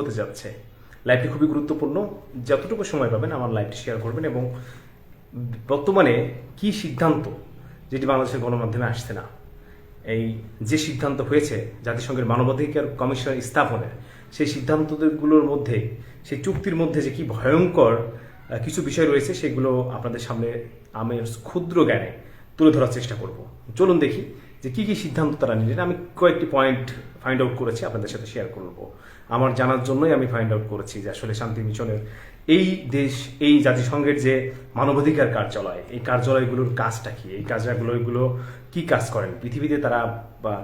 হতে যাচ্ছে। লাইভটি খুবই গুরুত্বপূর্ণ। যতটুকু সময় পাবেন আমার লাইভটি শেয়ার করবেন এবং বর্তমানে কি সিদ্ধান্ত যেটি বাংলাদেশের গণমাধ্যমে আসছে না, এই যে সিদ্ধান্ত হয়েছে জাতিসংঘের মানবাধিকার কমিশন স্থাপনের সেই সিদ্ধান্তগুলোর মধ্যে, সেই চুক্তির মধ্যে যে কি ভয়ঙ্কর কিছু বিষয় রয়েছে, সেগুলো আপনাদের সামনে আমি ক্ষুদ্র জ্ঞানে তুলে ধরার চেষ্টা করব। চলুন দেখি যে কি কি সিদ্ধান্ত তারা নিলেন। আমি কয়েকটি পয়েন্ট ফাইন্ড আউট করেছি, আপনাদের সাথে শেয়ার করব আমার জানার জন্যই আমি ফাইন্ড আউট করেছি যে আসলে শান্তি মিশনের এই দেশ, এই জাতিসংঘের যে মানবাধিকার কার্যালয়, এই কার্যালয়গুলোর কাজটা কি? এই কার্যালয়গুলো কি কাজ করেন? পৃথিবীতে তারা বা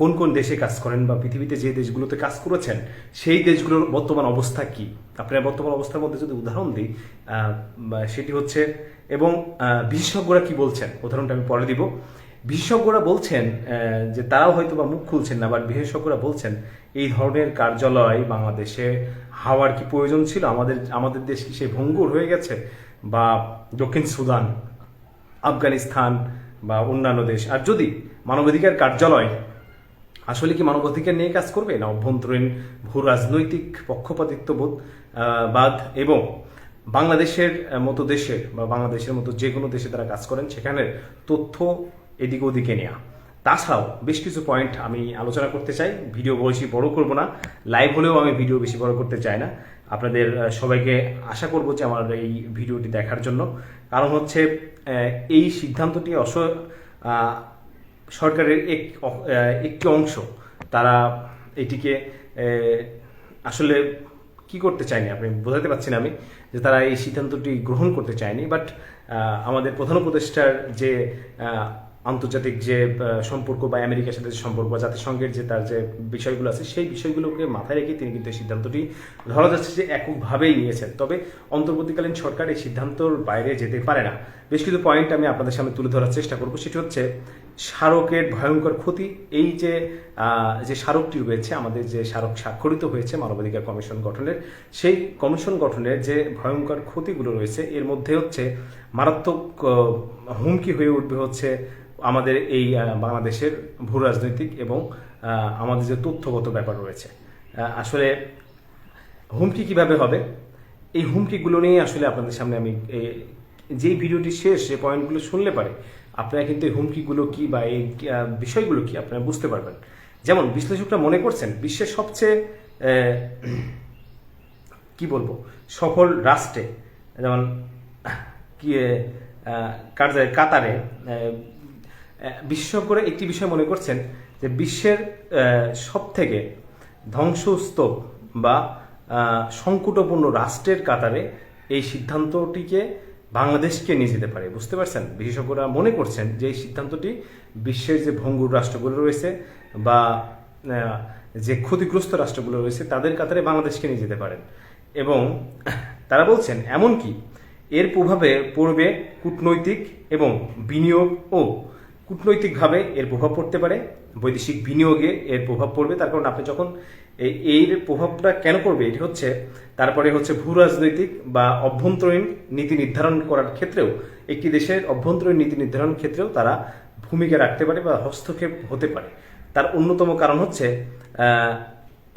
কোন কোন দেশে কাজ করেন বা পৃথিবীতে যে দেশগুলোতে কাজ করেছেন, সেই দেশগুলোর বর্তমান অবস্থা কি? আপনার বর্তমান অবস্থার মধ্যে যদি উদাহরণ দিই সেটি হচ্ছে এবং বিশেষজ্ঞরা কি বলছেন? উদাহরণটা আমি পরে দিব। বিশেষজ্ঞরা বলছেন যে তারাও হয়তো বা মুখ খুলছেন না বাট বিশেষজ্ঞরা বলছেন, এই ধরনের কার্যালয় বাংলাদেশে হাওয়ার কি প্রয়োজন ছিল? আমাদের আমাদের দেশ কি সে ভঙ্গুর হয়ে গেছে? বা দক্ষিণ সুদান, আফগানিস্তান বা অন্যান্য দেশ? আর যদি মানবাধিকার কার্যালয় আসলে কি মানবাধিকার নিয়ে কাজ করবে? না, অভ্যন্তরীণ ভূ রাজনৈতিক পক্ষপাতিত্ববোধ বাদ এবং বাংলাদেশের মতো দেশের বা বাংলাদেশের মতো যে কোনো দেশে তারা কাজ করেন, সেখানের তথ্য এদিক ওদিকে নেওয়া তাছাড়াও বেশ কিছু পয়েন্ট আমি আলোচনা করতে চাই। ভিডিও বেশি বড় করব না। লাইভ হলেও আমি ভিডিও বেশি বড় করতে চাই না। আপনাদের সবাইকে আশা করব যে আমার এই ভিডিওটি দেখার জন্য। কারণ হচ্ছে এই সিদ্ধান্তটি অস সরকারের এক একটি অংশ। তারা এটিকে আসলে কি করতে চায়নি আপনি বোঝাতে পারছি না আমি, যে তারা এই সিদ্ধান্তটি গ্রহণ করতে চায়নি। বাট আমাদের প্রধান উপদেষ্টার যে আন্তর্জাতিক যে সম্পর্ক বা আমেরিকার সাথে যে সম্পর্ক বা জাতিসংঘের যে তার যে বিষয়গুলো আছে, সেই বিষয়গুলোকে মাথায় রেখে তিনি কিন্তু এই সিদ্ধান্তটি ধরা যাচ্ছে যে এককভাবেই নিয়েছেন। তবে অন্তর্বর্তীকালীন সরকার এই সিদ্ধান্তর বাইরে যেতে পারে না। বেশ কিছু পয়েন্ট আমি আপনাদের সামনে তুলে ধরার চেষ্টা করব। সেটি হচ্ছে স্মারকের ভয়ঙ্কর ক্ষতি। এই যে যে স্মারকটি রয়েছে, আমাদের যে স্মারক স্বাক্ষরিত হয়েছে মানবাধিকার কমিশন গঠনের, সেই কমিশন গঠনের যে ভয়ঙ্কর ক্ষতিগুলো রয়েছে, এর মধ্যে হচ্ছে মারাত্মক হুমকি হয়ে উঠবে হচ্ছে আমাদের এই বাংলাদেশের ভূ রাজনৈতিক এবং আমাদের যে তথ্যগত ব্যাপার রয়েছে। আসলে হুমকি কীভাবে হবে? এই হুমকিগুলো নিয়ে আসলে আপনাদের সামনে আমি যেই ভিডিওটি শেষ, যে পয়েন্টগুলো শুনলে পারে, আপনারা কিন্তু এই হুমকিগুলো কি বা এই বিষয়গুলো কি আপনারা বুঝতে পারবেন। যেমন বিশ্লেষকরা মনে করছেন, বিশ্বের সবচেয়ে কি বলব, সফল রাষ্ট্রে, যেমন, কি কাতারে বিশেষজ্ঞরা একটি বিষয় মনে করছেন যে বিশ্বের সব থেকে ধ্বংসস্তূপ বা সংকটপূর্ণ রাষ্ট্রের কাতারে এই সিদ্ধান্তটিকে বাংলাদেশকে নিয়ে যেতে পারে। বুঝতে পারছেন? বিশেষজ্ঞরা মনে করছেন যে এই সিদ্ধান্তটি বিশ্বের যে ভঙ্গুর রাষ্ট্রগুলো রয়েছে বা যে ক্ষতিগ্রস্ত রাষ্ট্রগুলো রয়েছে, তাদের কাতারে বাংলাদেশকে নিয়ে যেতে পারেন। এবং তারা বলছেন, এমনকি এর প্রভাবে পড়বে কূটনৈতিক এবং বিনিয়োগ ও কূটনৈতিকভাবে এর প্রভাব পড়তে পারে, বৈদেশিক বিনিয়োগে এর প্রভাব পড়বে। তার কারণ আপনি যখন এই প্রভাবটা কেন পড়বে, এটি হচ্ছে তারপরে হচ্ছে ভূ রাজনৈতিক বা অভ্যন্তরীণ নীতি নির্ধারণ করার ক্ষেত্রেও, একটি দেশের অভ্যন্তরীণ নীতি নির্ধারণ ক্ষেত্রেও তারা ভূমিকা রাখতে পারে বা হস্তক্ষেপ হতে পারে। তার অন্যতম কারণ হচ্ছে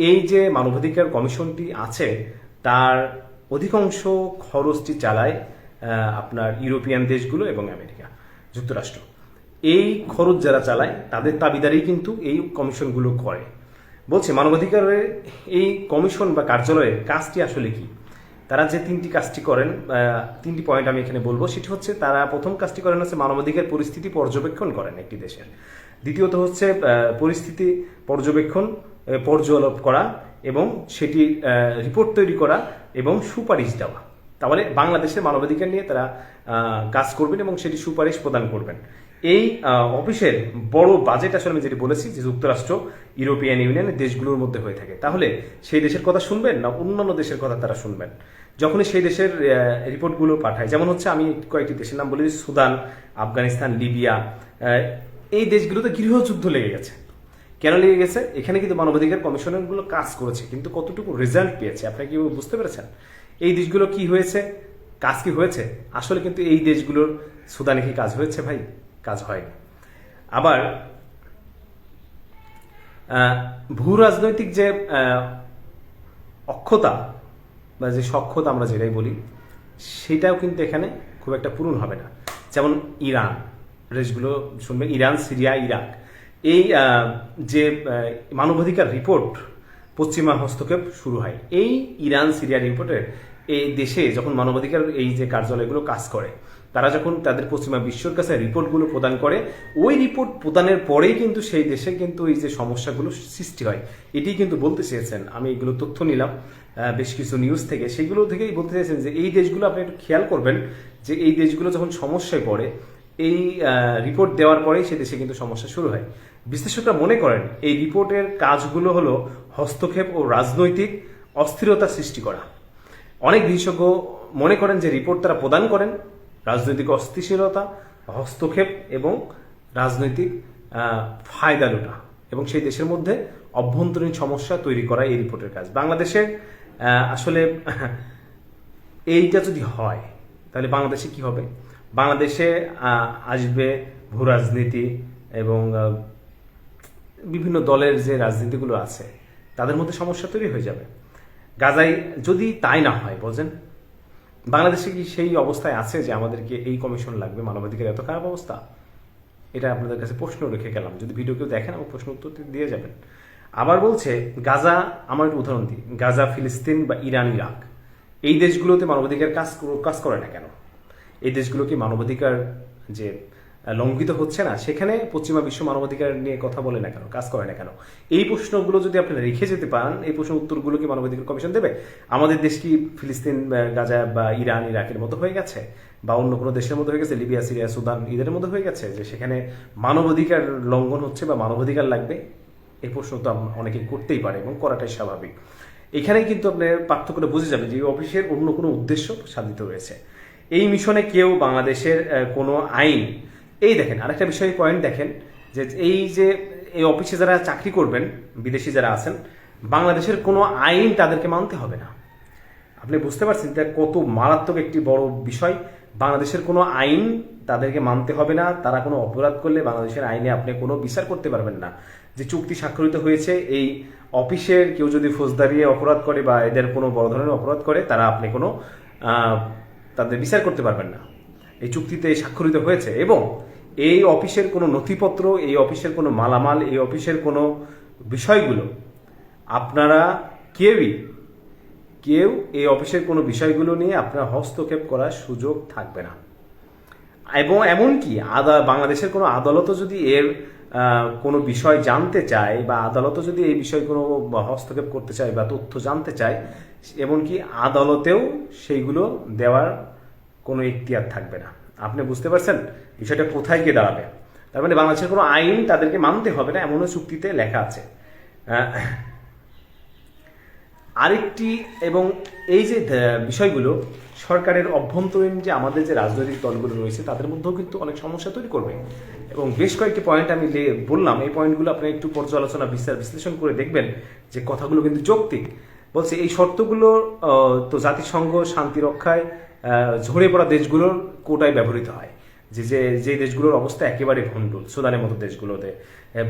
এই যে মানবাধিকার কমিশনটি আছে, তার অধিকাংশ খরচটি চালায় আপনার ইউরোপিয়ান দেশগুলো এবং আমেরিকা, যুক্তরাষ্ট্র। এই খরচ যারা চালায়, তাদের দাবিদারি কিন্তু এই কমিশনগুলো করে। বলছে, মানবাধিকারের এই কমিশন বা কার্যালয়ের কাজটি আসলে কি? তারা যে তিনটি কাজটি করেন তিনটি পয়েন্ট আমি এখানে বলব। সেটি হচ্ছে, তারা প্রথম কাজটি করেন হচ্ছে মানবাধিকার পরিস্থিতি পর্যবেক্ষণ করেন একটি দেশের। দ্বিতীয়ত হচ্ছে পরিস্থিতি পর্যবেক্ষণ পর্যালোপ করা এবং সেটি রিপোর্ট তৈরি করা এবং সুপারিশ দেওয়া। তাহলে বাংলাদেশের মানবাধিকার নিয়ে তারা কাজ করবেন এবং সেটি সুপারিশ প্রদান করবেন। এই অফিসের বড় বাজেট আসলে আমি যেটি বলেছি, যে যুক্তরাষ্ট্র, ইউরোপিয়ান ইউনিয়নের দেশগুলোর মধ্যে হয়ে থাকে। তাহলে সেই দেশের কথা শুনবেন না অন্যান্য দেশের কথা তারা শুনবেন? যখনই সেই দেশের রিপোর্টগুলো পাঠায়, যেমন হচ্ছে আমি কয়েকটি দেশের নাম বলি সুদান, আফগানিস্তান, লিবিয়া এই দেশগুলোতে গৃহযুদ্ধ লেগে গেছে। কেন লেগে গেছে? এখানে কিন্তু মানবাধিকার কমিশনগুলো কাজ করেছে, কিন্তু কতটুকু রেজাল্ট পেয়েছে, আপনারা কি বুঝতে পেরেছেন? এই দেশগুলো কি হয়েছে? কাজ কি হয়েছে? আসলে কিন্তু এই দেশগুলোর সুদানে কি কাজ হয়েছে ভাই? কাজ হয়। আবার ভূ রাজনৈতিক যে অক্ষতা বা যে সক্ষতা আমরা যেটাই বলি, সেটাও কিন্তু এখানে খুব একটা পূরণ হবে না। যেমন ইরান, দেশগুলো শুনবেন ইরান, সিরিয়া, ইরাক। এই যে মানবাধিকার রিপোর্ট পশ্চিমা হস্তক্ষেপ শুরু হয়। এই ইরান, সিরিয়া রিপোর্টের এই দেশে যখন মানবাধিকার, এই যে কার্যালয়গুলো কাজ করে তারা যখন তাদের পশ্চিমা বিশ্বর কাছে রিপোর্টগুলো প্রদান করে, ওই রিপোর্ট প্রদানের পরেই কিন্তু সেই দেশে কিন্তু এই যে সমস্যাগুলো সৃষ্টি হয়। এটি কিন্তু বলতে চেয়েছেন। আমি এগুলো তথ্য নিলাম বেশ কিছু নিউজ থেকে। সেগুলো থেকেই বলতে চেয়েছেন যে এই দেশগুলো আপনি একটু খেয়াল করবেন যে এই দেশগুলো যখন সমস্যায় পড়ে, এই রিপোর্ট দেওয়ার পরেই সে দেশে কিন্তু সমস্যা শুরু হয়। বিশ্লেষকরা মনে করেন এই রিপোর্টের কাজগুলো হলো হস্তক্ষেপ ও রাজনৈতিক অস্থিরতা সৃষ্টি করা। অনেক বিশেষজ্ঞ মনে করেন যে রিপোর্ট তারা প্রদান করেন রাজনৈতিক অস্থিতিশীলতা হস্তক্ষেপ এবং রাজনৈতিক ফায়দা লোটা এবং সেই দেশের মধ্যে অভ্যন্তরীণ সমস্যা তৈরি করা এই রিপোর্টের কাজ। বাংলাদেশের আহ, আসলে এইটা যদি হয় তাহলে বাংলাদেশে কি হবে? বাংলাদেশে আসবে ভূ রাজনীতি এবং বিভিন্ন দলের যে রাজনীতিগুলো আছে তাদের মধ্যে সমস্যা তৈরি হয়ে যাবে। গাজায় যদি তাই না হয় বলছেন বাংলাদেশে কি সেই অবস্থায় আছে যে আমাদেরকে এই কমিশন লাগবে? মানবাধিকার এত খারাপ অবস্থা। এটা আপনাদের কাছে প্রশ্ন রেখে গেলাম। যদি ভিডিও কেউ দেখেন আমার প্রশ্ন উত্তর দিয়ে যাবেন। আবার বলছে, গাজা, আমার একটু উদাহরণ দিই। গাজা, ফিলিস্তিন বা ইরান, ইরাক, এই দেশগুলোতে মানবাধিকার কাজ কাজ করে না কেন? এই দেশগুলো কি মানবাধিকার যে লঙ্ঘিত হচ্ছে না। সেখানে পশ্চিমা বিশ্ব মানবাধিকার নিয়ে কথা বলে না কেন? কাজ করে না কেন? এই প্রশ্নগুলো যদি আপনি রেখে যেতে পারেন, এই প্রশ্ন উত্তরগুলো কি মানবাধিকার কমিশন দেবে? আমাদের দেশ কি ফিলিস্তিন গাজা বা ইরান, ইরাকের মতো হয়ে গেছে? বা অন্য কোনো দেশের মতো হয়ে গেছে? লিবিয়া, সিরিয়া, সুদান ইদের মতো হয়ে গেছে? যে সেখানে মানবাধিকার লঙ্ঘন হচ্ছে বা মানবাধিকার লাগবে? এই প্রশ্ন তো অনেকে করতেই পারে এবং করাটাই স্বাভাবিক। এখানেই কিন্তু আপনার পার্থক্যটা বুঝে যাবে যে অফিসের অন্য কোনো উদ্দেশ্য সাধিত রয়েছে এই মিশনে কেউ বাংলাদেশের কোনো আইন এই দেখেন, আরেকটা বিষয় পয়েন্ট দেখেন, যে এই যে এই অফিসে যারা চাকরি করবেন, বিদেশি যারা আছেন, বাংলাদেশের কোনো আইন তাদেরকে মানতে হবে না। আপনি বুঝতে পারছেন যে কত মারাত্মক একটি বড় বিষয়? বাংলাদেশের কোনো আইন তাদেরকে মানতে হবে না, তারা কোনো অপরাধ করলে বাংলাদেশের আইনে আপনি কোনো বিচার করতে পারবেন না। যে চুক্তি স্বাক্ষরিত হয়েছে, এই অফিসের কেউ যদি ফৌজদারি অপরাধ করে বা এদের কোনো বড় ধরনের অপরাধ করে, তারা আপনি কোনো তাদের বিচার করতে পারবেন না। এই চুক্তিতে স্বাক্ষরিত হয়েছে এবং এই অফিসের কোনো নথিপত্র, এই অফিসের কোনো মালামাল, এই অফিসের কোনো বিষয়গুলো আপনারা কেউই, কেউ এই অফিসের কোনো বিষয়গুলো নিয়ে আপনার হস্তক্ষেপ করার সুযোগ থাকবে না। এবং এমনকি আদা, বাংলাদেশের কোনো আদালতও যদি এর কোনো বিষয় জানতে চায় বা আদালতও যদি এই বিষয়ে কোনো হস্তক্ষেপ করতে চায় বা তথ্য জানতে চায়, এমনকি আদালতেও সেইগুলো দেওয়ার কোনো ইখতিয়ার থাকবে না। আপনি বুঝতে পারছেন? বিষয়টা কোথায় গিয়ে দাঁড়াবে? তার মানে বাংলাদেশের কোনো আইন তাদেরকে মানতে হবে না, এমনও চুক্তিতে লেখা আছে। আরেকটি এবং এই যে বিষয়গুলো, সরকারের অভ্যন্তরীণ যে আমাদের যে রাজনৈতিক দলগুলো রয়েছে, তাদের মধ্যেও কিন্তু অনেক সমস্যা তৈরি করবে। এবং বেশ কয়েকটি পয়েন্ট আমি বললাম, এই পয়েন্টগুলো আপনি একটু পর্যালোচনা, বিস্তার বিশ্লেষণ করে দেখবেন যে কথাগুলো কিন্তু যৌক্তিক। বলছে, এই শর্তগুলো তো জাতিসংঘ, শান্তি রক্ষায় ঝরে পড়া দেশগুলোর কোটায় ব্যবহৃত হয়। যে যে যে দেশগুলোর অবস্থা একেবারে ভণ্ডুল, সুদানের মতো দেশগুলোতে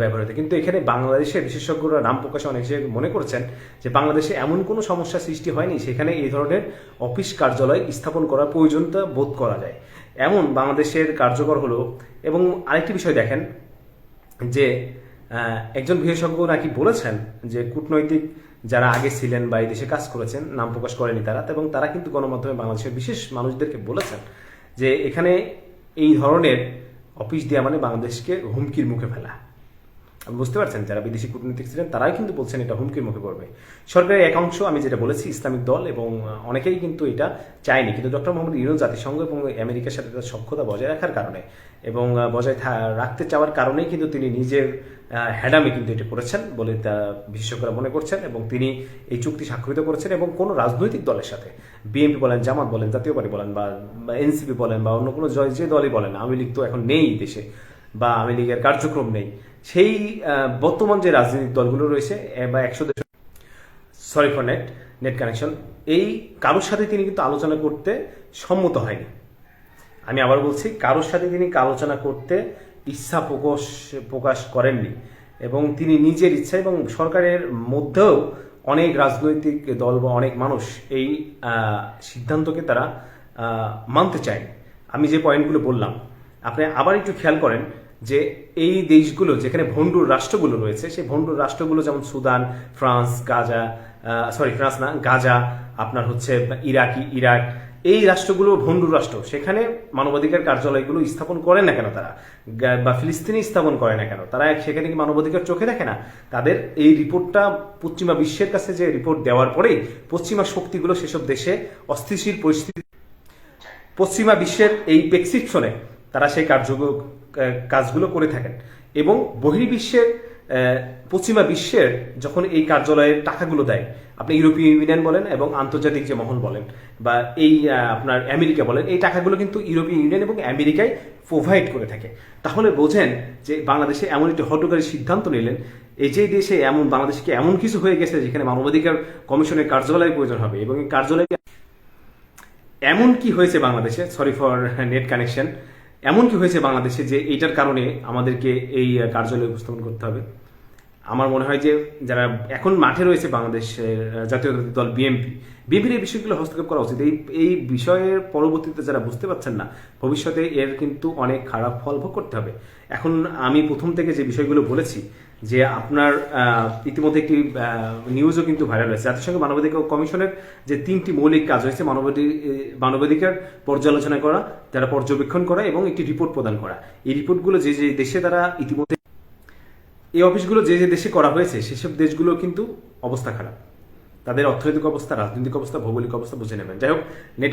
ব্যবহৃত। কিন্তু এখানে বাংলাদেশে বিশেষজ্ঞরা নাম প্রকাশে অনেক মনে করছেন যে, বাংলাদেশে এমন কোনো সমস্যা সৃষ্টি হয়নি সেখানে এই ধরনের অফিস কার্যালয় স্থাপন করার প্রয়োজনতা বোধ করা যায়। এমন বাংলাদেশের কার্যকর হলো এবং আরেকটি বিষয় দেখেন যে একজন বিশেষজ্ঞ নাকি বলেছেন যে, কূটনৈতিক যারা আগে ছিলেন বা এই দেশে কাজ করেছেন, নাম প্রকাশ করেনি তারা, এবং তারা কিন্তু গণমাধ্যমে বাংলাদেশের বিশেষ মানুষদেরকে বলেছেন যে এখানে এই ধরনের অফিস দেওয়া মানে বাংলাদেশকে হুমকির মুখে ফেলা। বুঝতে পারছেন, যারা বিদেশি কূটনীতিক ছিলেন, তারাই কিন্তু বলছেন এটা হুমকির মুখে পড়বে। সরকারের একাংশ আমি যেটা বলেছি, ইসলামিক দল, এবং অনেকেই কিন্তু এটা চায়নি। কিন্তু ডক্টর মোহাম্মদ ইউনুস জাতিসংঘ এবং আমেরিকার সাথে তার সক্ষতা বজায় রাখার কারণে, এবং বজায় রাখতে চাওয়ার কারণেই কিন্তু তিনি নিজের হ্যাডামে কিন্তু এটা করেছেন বলে তা বিশেষজ্ঞরা মনে করছেন এবং তিনি এই চুক্তি স্বাক্ষরিত করেছেন এবং কোনো রাজনৈতিক দলের সাথে বিএনপি বলেন, জামাত বলেন, জাতীয় পার্টি বলেন বা এনসিপি বলেন বা অন্য কোনো জয় যে দলই বলেন, আওয়ামী লীগ তো এখন নেই দেশে বা আওয়ামী লীগের কার্যক্রম নেই। সেই বর্তমান যে রাজনৈতিক দলগুলো রয়েছে বা একশো দেশ sorry for net net connection এই কারোর সাথে তিনি কিন্তু আলোচনা করতে সম্মত হয়নি। আমি আবার বলছি, কারোর সাথে তিনি আলোচনা করতে ইচ্ছা প্রকাশ প্রকাশ করেননি। এবং তিনি নিজের ইচ্ছা এবং সরকারের মধ্যেও অনেক রাজনৈতিক দল বা অনেক মানুষ এই সিদ্ধান্তকে তারা মানতে চায় আমি যে পয়েন্টগুলো বললাম, আপনি আবার একটু খেয়াল করেন যে এই দেশগুলো, যেখানে ভণ্ডুর রাষ্ট্রগুলো রয়েছে, সেই ভণ্ডুর রাষ্ট্রগুলো যেমন Sudan, France, Gaza sorry France না, গাজা, আপনার হচ্ছে ইরাকি, ইরাক এই রাষ্ট্রগুলো ভণ্ডুর রাষ্ট্র। সেখানে মানবাধিকার কার্যালয়গুলো স্থাপন করে না কেন তারা? বা ফিলিস্তিনি স্থাপন করে না কেন? তারা সেখানে কি মানবাধিকার চোখে দেখে না? তাদের এই রিপোর্টটা পশ্চিমা বিশ্বের কাছে যে রিপোর্ট দেওয়ার পরেই পশ্চিমা শক্তিগুলো সেসব দেশে অস্থিতিশীল পরিস্থিতি পশ্চিমা বিশ্বের এই প্রেসক্রিপশনে তারা সেই কার্যগুলো কাজগুলো করে থাকেন। এবং বহির্বিশ্বের পশ্চিমা বিশ্বের যখন এই কার্যালয়ের টাকাগুলো দেয়, আপনি ইউরোপীয় ইউনিয়ন বলেন এবং আন্তর্জাতিক যে মহল বলেন, বা এই আপনার আমেরিকা বলেন, এই টাকাগুলো কিন্তু ইউরোপীয় ইউনিয়ন এবং আমেরিকায় প্রোভাইড করে থাকে। তাহলে বোঝেন যে বাংলাদেশে এমন একটি হটকারী সিদ্ধান্ত নিলেন, এই যে দেশে এমন, বাংলাদেশকে এমন কিছু হয়ে গেছে যেখানে মানবাধিকার কমিশনের কার্যালয়ের প্রয়োজন হবে এবং এই কার্যালয় এমন কি হয়েছে বাংলাদেশে সরি ফর নেট কানেকশন এমন কি হয়েছে বাংলাদেশে যে এইটার কারণে আমাদেরকে এই কার্যালয় উপস্থাপন করতে হবে? আমার মনে হয় যে যারা এখন মাঠে রয়েছে বাংলাদেশের জাতীয় দল বিএনপি, বিএনপির এই বিষয়গুলো হস্তক্ষেপ করা উচিত। এই এই বিষয়ের পরবর্তীতে যারা বুঝতে পারছেন না, ভবিষ্যতে এর কিন্তু অনেক খারাপ ফল ভোগ করতে হবে। এখন আমি প্রথম থেকে যে বিষয়গুলো বলেছি, যে আপনার ইতিমধ্যে একটি নিউজও কিন্তু ভাইরাল হয়েছে। জাতিসংঘ মানবাধিকার কমিশনের যে তিনটি মৌলিক কাজ হয়েছে মানবাধি মানবাধিকার পর্যালোচনা করা, তারা পর্যবেক্ষণ করা এবং একটি রিপোর্ট প্রদান করা। এই রিপোর্টগুলো যে যে দেশে তারা ইতিমধ্যে এই অফিসগুলো যে যে দেশে করা হয়েছে, সেসব দেশগুলো কিন্তু অবস্থা খারাপ। তাদের অর্থনৈতিক অবস্থা, রাজনৈতিক অবস্থা, ভৌগোলিক অবস্থা বুঝে নেবেন। যাই হোক নেট